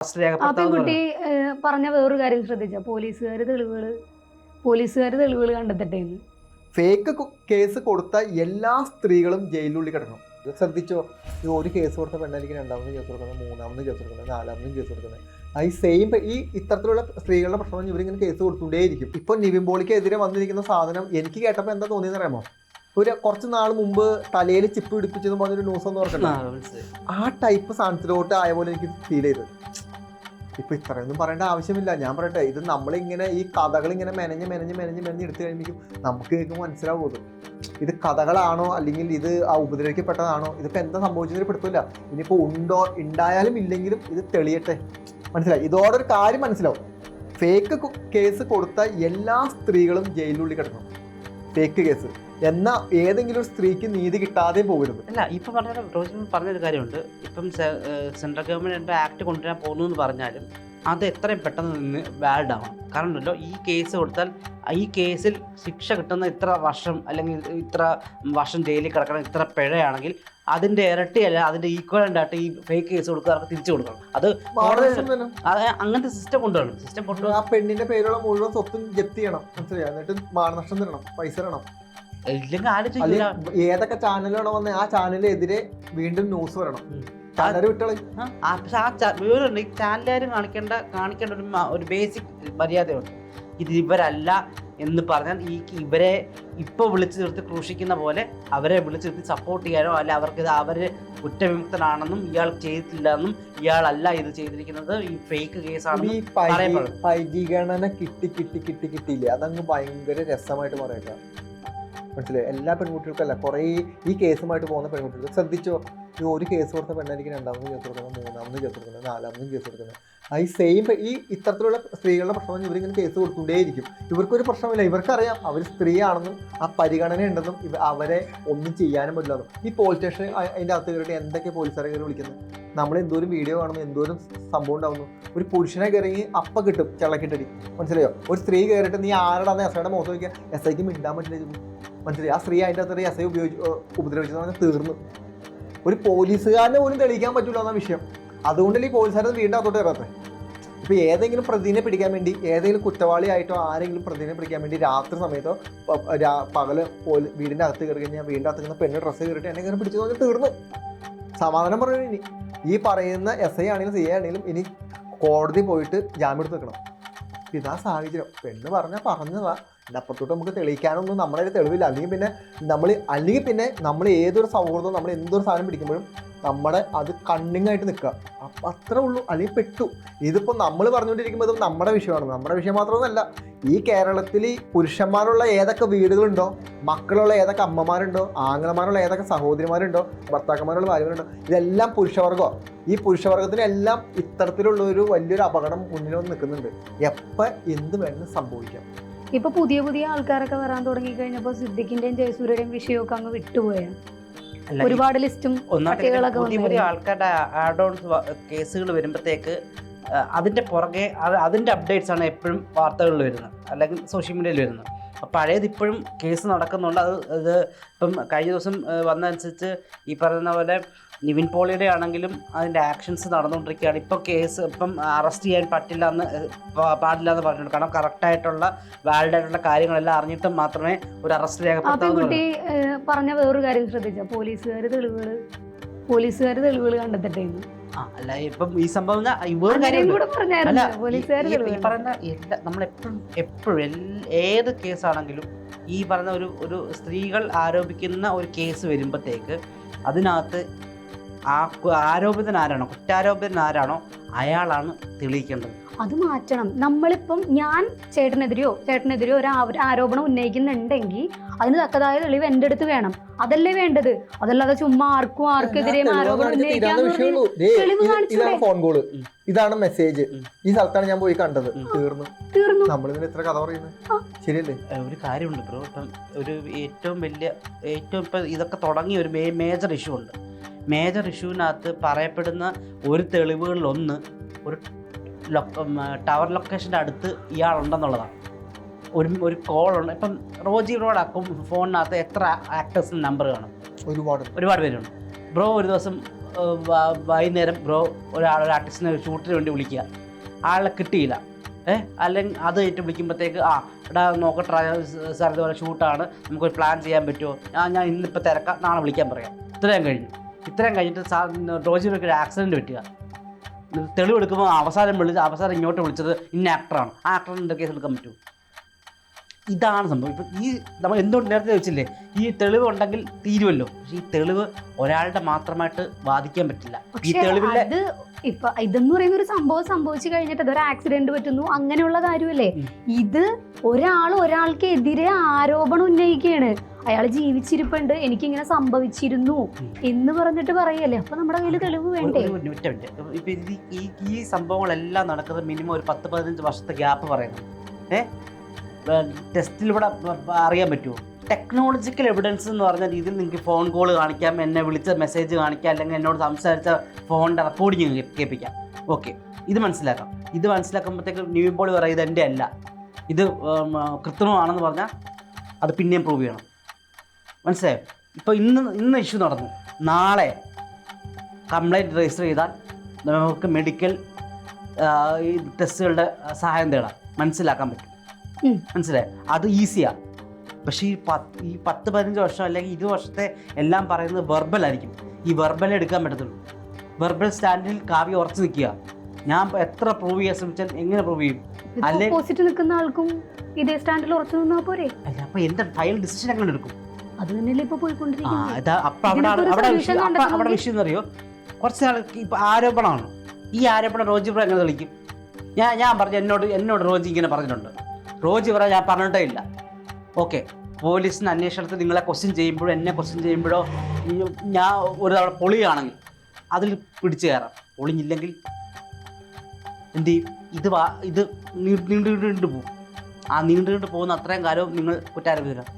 ആ പെൺകുട്ടി പറഞ്ഞ വേറൊരു കാര്യം ശ്രദ്ധിച്ച? പോലീസുകാര് തെളിവുകൾ പോലീസുകാര് തെളിവുകൾ കണ്ടെത്തട്ടെ ഫേക്ക് കേസ് കൊടുത്ത എല്ലാ സ്ത്രീകളും ജയിലിനുള്ളിൽ കിടക്കണം. ഇത് ശ്രദ്ധിച്ചോ? ഈ ഒരു കേസ് കൊടുത്ത പെണ്ണായിരിക്കും രണ്ടാമത് കേസ് കൊടുക്കുന്നത് മൂന്നാമത് കേസ് കൊടുക്കുന്നത് നാലാമതും കേസ് കൊടുക്കുന്നത്. ആ ഈ സെയിം ഈ ഇത്തരത്തിലുള്ള സ്ത്രീകളുടെ പ്രശ്നം ഇവരിങ്ങനെ കേസ് കൊടുത്തുകൊണ്ടേയിരിക്കും. ഇപ്പോൾ നിവിൻ പോളിക്കെതിരെ വന്നിരിക്കുന്ന സാധനം എനിക്ക് കേട്ടപ്പോൾ എന്താ തോന്നിയെന്ന് അറിയാമോ? ഒരു കുറച്ച് നാൾ മുമ്പ് തലയിൽ ചിപ്പ് പിടിപ്പിച്ചെന്ന് പറഞ്ഞൊരു ന്യൂസ് ഒന്ന് ഓർക്കണ്ട? ആ, ടൈപ്പ് സാധനത്തിലോട്ട് ആയ പോലെ എനിക്ക് ഫീൽ ചെയ്തു ഇപ്പൊ ഇത്രയൊന്നും പറയേണ്ട ആവശ്യമില്ല. ഞാൻ പറയട്ടെ ഇത് നമ്മളിങ്ങനെ ഈ കഥകൾ ഇങ്ങനെ മെനഞ്ഞ് മെനഞ്ഞ് മെനഞ്ഞ് മെനഞ്ഞ് എടുത്തു കഴിയുമ്പോഴേക്കും നമുക്ക് കേൾക്കുമ്പോൾ മനസ്സിലാവും ഇത്. ഇത് കഥകളാണോ അല്ലെങ്കിൽ ഇത് ആ ഉപദ്രവിക്കപ്പെട്ടതാണോ? ഇതിപ്പോൾ എന്താ സംഭവിച്ചതിന് പെടുത്തില്ല ഇനിയിപ്പോൾ ഉണ്ടോ ഉണ്ടായാലും ഇല്ലെങ്കിലും ഇത് തെളിയട്ടെ. മനസ്സിലായി? ഇതോടെ ഒരു കാര്യം മനസ്സിലാവും. ഫേക്ക് കേസ് കൊടുത്ത എല്ലാ സ്ത്രീകളും ജയിലിനുള്ളിൽ കിടക്കണം. ഫേക്ക് കേസ് എന്നാൽ ഏതെങ്കിലും ഒരു സ്ത്രീക്ക് നീതി കിട്ടാതെ പോകരുത്. അല്ല ഇപ്പൊ പറഞ്ഞ റോജിൻ പറഞ്ഞൊരു കാര്യമുണ്ട്. ഇപ്പം സെൻട്രൽ ഗവൺമെന്റ് ആക്ട് കൊണ്ടുവരാൻ പോകുന്നു എന്ന് പറഞ്ഞാലും അത് എത്രയും പെട്ടെന്ന് നിന്ന് വാലിഡ് ആവണം. കാരണം ഉണ്ടല്ലോ ഈ കേസ് കൊടുത്താൽ ഈ കേസിൽ ശിക്ഷ കിട്ടുന്ന ഇത്ര വർഷം അല്ലെങ്കിൽ ഇത്ര വർഷം ജയിലിൽ കിടക്കണം ഇത്ര പിഴയാണെങ്കിൽ അതിന്റെ ഇരട്ടി അല്ല അതിന്റെ ഈക്വലന്റ് ആയിട്ട് ഈ ഫേക്ക് കേസ് കൊടുക്കാർക്ക് തിരിച്ചു കൊടുക്കണം. അത് അത് അങ്ങനത്തെ സിസ്റ്റം കൊണ്ടുവരണം. സിസ്റ്റം കൊണ്ടുവരണം ആ പെണ്ണിന്റെ പേരുള്ള മുഴുവൻ സ്വത്തും ജപ്തി ചെയ്യണം. മനസ്സിലായി? എന്നിട്ട് മാനനഷ്ടം തരണം. പൈസ തരണം. ഇല്ലെങ്കിൽ ആലോചിക്കില്ല അല്ലെങ്കിൽ ഏതൊക്കെ ചാനലാണോ വന്നത് ആ ചാനലിനെതിരെ വീണ്ടും ന്യൂസ് വരണം. ഉം. ചാനൽ വിട്ടളി. ആ, ആ, പക്ഷെ ആ ച- ഈ ചാനലുകാരും കാണിക്കേണ്ട കാണിക്കേണ്ട ഒരു മ- ഒരു ബേസിക് മര്യാദയുണ്ട്. ഇത് ഇവരല്ല എന്ന് പറഞ്ഞാൽ ഈ ഇവരെ ഇപ്പോൾ വിളിച്ചു നിർത്തി ക്രൂശിക്കുന്ന പോലെ അവരെ വിളിച്ചു നിർത്തി സപ്പോർട്ട് ചെയ്യാനോ അല്ല അവർക്ക് ഇത് അവർ കുറ്റവിമുക്തനാണെന്നും ഇയാൾ ചെയ്തിട്ടില്ല എന്നും ഇയാളല്ല ഇത് ചെയ്തിരിക്കുന്നത്. ഈ ഫേക്ക് കേസാണെന്നും ഈ പരി- പറയപ്പെടും. പരിഗണന കിട്ടി കിട്ടി കിട്ടി കിട്ടിയില്ലേ? അതങ്ങ് ഭയങ്കര രസമായിട്ട് പറയട്ടെ മനസ്സിലായി? എല്ലാ പെൺകുട്ടികൾക്കല്ല കുറേ ഈ കേസുമായിട്ട് പോകുന്ന പെൺകുട്ടികൾ. ശ്രദ്ധിച്ചോ? ഈ ഒരു കേസ് കൊടുത്ത പെണ്ണായിരിക്കും രണ്ടാമത് കേസ് കൊടുക്കുന്നത് മൂന്നാമത് കേസ് കൊടുക്കുന്നത് നാലാമതും കേസ് കൊടുക്കുന്നത്. ആ ഈ സെയിം ഈ ഇത്തരത്തിലുള്ള സ്ത്രീകളുടെ പ്രശ്നം ഇവരിങ്ങനെ കേസ് കൊടുത്തുകൊണ്ടേയിരിക്കും. ഇവർക്കൊരു പ്രശ്നമില്ല ഇവർക്കറിയാം അവർ സ്ത്രീയാണെന്നും ആ പരിഗണന ഉണ്ടെന്നും അവരെ ഒന്നും ചെയ്യാനും പറ്റില്ലെന്നും ഈ പോലീസ് സ്റ്റേഷൻ അതിന്റെ അകത്ത് കയറിയിട്ട് എന്തൊക്കെ പോലീസുകാരെ കയറി വിളിക്കുന്നത്? നമ്മൾ എന്തോരം വീഡിയോ കാണുന്നു എന്തോരം സംഭവം ഉണ്ടാവുന്നു. ഒരു പുരുഷനെ കയറി അപ്പ കിട്ടും ചിളക്കിട്ടടി മനസ്സിലായോ? ഒരു സ്ത്രീ കയറിയിട്ട് നീ ആരുടെ എസ് ഐയുടെ മോശം നോക്കിയാൽ എസ് ഐക്ക് മിണ്ടാൻ പറ്റില്ല മനസ്സിലായി. ആ സ്ത്രീ അതിന്റെ അകത്ത് ഐ ഉപയോഗിച്ച് ഉപദ്രവിച്ചെന്ന് പറഞ്ഞാൽ തീർന്നു. ഒരു പോലീസുകാരനെ പോലും തെളിയിക്കാൻ പറ്റില്ല എന്ന വിഷയം. അതുകൊണ്ടല്ലേ ഈ പോലീസുകാരെ വീണ്ടും അകത്തോട്ട് കയറാത്തത് ഇപ്പോൾ ഏതെങ്കിലും പ്രതിനെ പിടിക്കാൻ വേണ്ടി ഏതെങ്കിലും കുറ്റവാളിയായിട്ടോ ആരെങ്കിലും പ്രതിനെ പിടിക്കാൻ വേണ്ടി രാത്രി സമയത്തോ പകൽ പോലീ വീടിന്റെ അകത്ത് കയറി കഴിഞ്ഞാൽ വീടിന്റെ അകത്ത് നിന്ന് പെണ്ണ് ഡ്രസ്സ് കയറിയിട്ട് എന്നെ കയറി പിടിച്ചു പറഞ്ഞാൽ തീർന്നു. സമാധാനം പറഞ്ഞു ഇനി. ഈ പറയുന്ന എസ് ഐ ആണെങ്കിലും സി ഐ ആണെങ്കിലും ഇനി കോടതി പോയിട്ട് ജാമ്യം എടുത്ത് വെക്കണം ഇതാ സാഹചര്യം. പെണ്ണ് പറഞ്ഞാൽ പറഞ്ഞതാ. ഇതിന്റെ അപ്പുറത്തോട്ട് നമുക്ക് തെളിയിക്കാനൊന്നും നമ്മുടെ ഒരു തെളിവില്ല. അല്ലെങ്കിൽ പിന്നെ നമ്മൾ അല്ലെങ്കിൽ പിന്നെ നമ്മൾ ഏതൊരു സൗഹൃദവും നമ്മൾ എന്തൊരു സാധനം പിടിക്കുമ്പോഴും നമ്മുടെ അത് കണ്ണിങ്ങായിട്ട് നിൽക്കുക. അപ്പം അത്രേ ഉള്ളൂ. അല്ലെങ്കിൽ പെട്ടു. ഇതിപ്പോൾ നമ്മൾ പറഞ്ഞുകൊണ്ടിരിക്കുമ്പോൾ നമ്മുടെ വിഷയമാണ്. നമ്മുടെ വിഷയം മാത്രമൊന്നുമല്ല ഈ കേരളത്തിൽ പുരുഷന്മാരുള്ള ഏതൊക്കെ വീടുകളുണ്ടോ മക്കളുള്ള ഏതൊക്കെ അമ്മമാരുണ്ടോ ആങ്ങളമാരുള്ള ഏതൊക്കെ സഹോദരിമാരുണ്ടോ ഭർത്താക്കന്മാരുള്ള ഭാര്യമാരുണ്ടോ ഇതെല്ലാം പുരുഷവർഗമോ ഈ പുരുഷവർഗത്തിനെല്ലാം ഇത്തരത്തിലുള്ള ഒരു വലിയൊരു അപകടം മുന്നിൽ വന്ന് നിൽക്കുന്നുണ്ട്. എപ്പോൾ എന്ത് വേണമെങ്കിലും സംഭവിക്കാം. ഇപ്പൊ പുതിയ പുതിയ ആൾക്കാരൊക്കെ വരാൻ തുടങ്ങി കഴിഞ്ഞപ്പോ സിദ്ദിഖിന്റെയും ജയസൂര്യയുടെയും വിഷയമൊക്കെ അങ്ങ് വിട്ടുപോയാണ് ഒരുപാട് ലിസ്റ്റും പുതിയ പുതിയ. ആൾക്കാരുടെ ആഡ് ഓൺസ് കേസുകൾ വരുമ്പോഴത്തേക്ക് അതിന്റെ പുറകെ അത് അതിന്റെ അപ്ഡേറ്റ്സ് ആണ് എപ്പോഴും വാർത്തകളിൽ വരുന്നത്. അല്ലെങ്കിൽ സോഷ്യൽ മീഡിയയിൽ വരുന്നത്. പഴയത് ഇപ്പോഴും കേസ് നടക്കുന്നുണ്ട്. അത് ഇത് ഇപ്പം കഴിഞ്ഞ ദിവസം വന്നതനുസരിച്ച് ഈ പറയുന്ന പോലെ നിവിൻ പോളിയുടെ ആണെങ്കിലും അതിന്റെ ആക്ഷൻസ് നടന്നുകൊണ്ടിരിക്കുകയാണ്. ഇപ്പോൾ കേസ് ഇപ്പം അറസ്റ്റ് ചെയ്യാൻ പറ്റില്ല എന്ന് പാടില്ല എന്ന് പറഞ്ഞിട്ടുണ്ട്. കാരണം കറക്റ്റായിട്ടുള്ള വാലിഡ് ആയിട്ടുള്ള കാര്യങ്ങളെല്ലാം അറിഞ്ഞിട്ട് മാത്രമേ ഒരു അറസ്റ്റ് രേഖപ്പെടുത്താൻ പറഞ്ഞ വേറൊരു കാര്യം ശ്രദ്ധിച്ച? പോലീസുകാർ തെളിവുകൾ പോലീസുകാർ തെളിവുകൾ കണ്ടെത്തട്ടെ എന്ന്? ആ അല്ല ഇപ്പം ഈ സംഭവം പറയുന്ന എല്ലാ നമ്മളെപ്പോഴും എപ്പോഴും ഏത് കേസാണെങ്കിലും ഈ പറഞ്ഞ ഒരു ഒരു സ്ത്രീകൾ ആരോപിക്കുന്ന ഒരു കേസ് വരുമ്പോഴത്തേക്ക് അതിനകത്ത് ആ ആരോപിതൻ ആരാണോ കുറ്റാരോപിതൻ ആരാണോ അയാളാണ് തെളിയിക്കേണ്ടത്. അത് മാറ്റണം. നമ്മളിപ്പം ഞാൻ ചേട്ടനെതിരെയോ ചേട്ടനെതിരെയോ ഒരു ആരോപണം ഉന്നയിക്കുന്നുണ്ടെങ്കിൽ അതിന് തക്കതായ തെളിവ് എന്റെ അടുത്ത് വേണം. അതല്ലേ വേണ്ടത്? അതല്ലാതെ ചുമ്മാ ആർക്കും ആർക്കെതിരെയും ആരോപണം? ഇതാണ് ഫോൺ കോൾ ഇതാണ് മെസ്സേജ് ഈ സ്ഥലത്താണ് ഞാൻ പോയി കണ്ടത്. തീർന്നു. തീർന്നു. നമ്മളിതിന് എത്ര കഥ പറയുന്നത്. ശരിയല്ലേ? ഒരു കാര്യമുണ്ട് ബ്രോ. ഇപ്പം ഒരു ഏറ്റവും വലിയ ഏറ്റവും ഇപ്പം ഇതൊക്കെ തുടങ്ങിയ ഒരു മേജർ ഇഷ്യൂ ഉണ്ട്. മേജർ ഇഷ്യൂവിനകത്ത് പറയപ്പെടുന്ന ഒരു തെളിവുകളിലൊന്ന് ഒരു ടവർ ലൊക്കേഷന്റെ അടുത്ത് ഇയാളുണ്ടെന്നുള്ളതാണ്. ഒരു ഒരു കോൾ ഉണ്ട് ഇപ്പം റോജി റോഡ് അക്കും ഫോണിനകത്ത് എത്ര ആക്ടേഴ്സിന് നമ്പർ കാണും? ഒരുപാട്. ഒരുപാട് പേരുണ്ട്. ബ്രോ ഒരു ദിവസം ഏഹ്, വൈകുന്നേരം ബ്രോ ഒരാൾ ഒരു ആർട്ടിസ്റ്റിനെ ഷൂട്ടിന് വേണ്ടി വിളിക്കുക. ആളെ കിട്ടിയില്ല. ഏ? അല്ലെങ്കിൽ അത് കഴിഞ്ഞിട്ട് വിളിക്കുമ്പോഴത്തേക്ക് ആ എടാ നോക്കട്ടെ സാർ ഇതുപോലെ ഷൂട്ടാണ് നമുക്കൊരു പ്ലാൻ ചെയ്യാൻ പറ്റുമോ? ഞാൻ ഞാൻ ഇന്നിപ്പോൾ തിരക്കാം. നാളെ വിളിക്കാൻ പറയാം. ഇത്രയും കഴിഞ്ഞു. ഇത്രയും കഴിഞ്ഞിട്ട് സാർ റോജിനൊക്കെ ഒരു ആക്സിഡന്റ് പറ്റുക. തെളിവെടുക്കുമ്പോൾ അവസാനം വിളിച്ച് അവസാനം ഇങ്ങോട്ട് വിളിച്ചത് ഇന്ന ആക്ടറാണ് ആ ആക്ടറിന്റെ കേസ് എടുക്കാൻ പറ്റൂ? ഇതാണ് സംഭവം. ഇപ്പം ഈ നമ്മൾ എന്തുകൊണ്ട് നേരത്തെ വെച്ചില്ലേ ഈ തെളിവ് ഉണ്ടെങ്കിൽ തീരുമല്ലോ പക്ഷേ ഈ തെളിവ് ഒരാളുടെ മാത്രമായിട്ട് വാദിക്കാൻ പറ്റില്ല. ഈ തെളിവിലെ ഇപ്പൊ ഇതെന്ന് പറയുന്ന ഒരു സംഭവം സംഭവിച്ചു കഴിഞ്ഞിട്ട് അതൊരു ആക്സിഡന്റ് പറ്റുന്നു. അങ്ങനെയുള്ള കാര്യമല്ലേ. ഇത് ഒരാൾ ഒരാൾക്ക് എതിരെ ആരോപണം ഉന്നയിക്കുകയാണ്. അയാൾ ജീവിച്ചിരിപ്പുണ്ട് എനിക്കിങ്ങനെ സംഭവിച്ചിരുന്നു എന്ന് പറഞ്ഞിട്ട് പറയല്ലേ? അപ്പൊ നമ്മുടെ കയ്യിൽ തെളിവ് വേണ്ടേ? ഈ ഈ സംഭവങ്ങളെല്ലാം നടക്കുന്നത് മിനിമം ഒരു പത്ത് പതിനഞ്ച് വർഷത്തെ ഗ്യാപ്പ് പറയുന്നു. ഏ? ടെസ്റ്റിലൂടെ അറിയാൻ പറ്റുമോ ടെക്നോളജിക്കൽ എവിഡൻസ് എന്ന് പറഞ്ഞ രീതിയിൽ നിങ്ങൾക്ക് ഫോൺ കോൾ കാണിക്കാം എന്നെ വിളിച്ച മെസ്സേജ് കാണിക്കാം അല്ലെങ്കിൽ എന്നോട് സംസാരിച്ച ഫോണിന്റെ റെക്കോർഡിങ് കേൾപ്പിക്കാം. ഓക്കെ ഇത് മനസ്സിലാക്കാം. ഇത് മനസ്സിലാക്കുമ്പോഴത്തേക്ക് ന്യൂ ബോളി പറയുന്നത് ഇത് എന്റെ അല്ല. ഇത് കൃത്രിമമാണെന്ന് പറഞ്ഞാൽ അത് പിന്നെയും പ്രൂവ് ചെയ്യണം. മനസ്സിലായോ? ഇപ്പോൾ ഇന്ന് ഇന്ന് ഇഷ്യൂ നടന്നു. നാളെ കംപ്ലൈന്റ് രജിസ്റ്റർ ചെയ്താൽ നമുക്ക് മെഡിക്കൽ ഈ ടെസ്റ്റുകളുടെ സഹായം തേടാം. മനസ്സിലാക്കാൻ പറ്റും. മനസ്സിലായി? അത് ഈസിയാണ് പക്ഷേ ഈ പത്ത് ഈ പത്ത് പതിനഞ്ച് വർഷം അല്ലെങ്കിൽ ഇരുപത് വർഷത്തെ എല്ലാം പറയുന്നത് വെർബൽ ആയിരിക്കും. ഈ വെർബൽ എടുക്കാൻ പറ്റത്തുള്ളൂ. വെർബൽ സ്റ്റാൻഡിൽ കാവ്യ ഉറച്ചു നിൽക്കുക. ഞാൻ എത്ര പ്രൂവ് ചെയ്യാൻ ശ്രമിച്ചാൽ എങ്ങനെ പ്രൂവ് ചെയ്യും? അല്ലെങ്കിൽ നിൽക്കുന്ന ആൾക്കും ഇതേ സ്റ്റാൻഡിൽ ഉറച്ചു നിന്നാൽ പോരെ? അല്ല അപ്പോൾ എന്താ ഫൈനൽ ഡിസിഷൻ എങ്ങനെ എടുക്കും? അത് തന്നെയല്ലേ ഇപ്പൊ പോയിക്കൊണ്ടിരിക്കുന്നത്? അപ്പൊ അവിടെ അവിടെ വിഷയം എന്നറിയോ? കുറച്ച് നാൾ ഇപ്പൊ ആരോപണമാണ്. ഈ ആരോപണം റോജി പറ എങ്ങനെ തെളിക്കും ഞാൻ ഞാൻ പറഞ്ഞു എന്നോട് എന്നോട് റോജി ഇങ്ങനെ പറഞ്ഞിട്ടുണ്ട്. റോജി പറ ഞാൻ പറഞ്ഞിട്ടേ ഇല്ല. ഓക്കെ പോലീസിന് അന്വേഷണത്തിൽ നിങ്ങളെ ക്വസ്റ്റ്യൻ ചെയ്യുമ്പോഴോ എന്നെ ക്വസ്റ്റ്യൻ ചെയ്യുമ്പോഴോ ഞാൻ ഒരു തവണ പൊളിയാണെങ്കിൽ അതിൽ പിടിച്ചു കയറാം. പൊളിഞ്ഞില്ലെങ്കിൽ എന്ത് ചെയ്യും? ഇത് വാ ഇത് നീണ്ടു നീണ്ടു പോകും ആ നീണ്ടു നീണ്ടു പോകുന്ന അത്രയും കാലവും നിങ്ങൾ കുറ്റാരോപിതരാം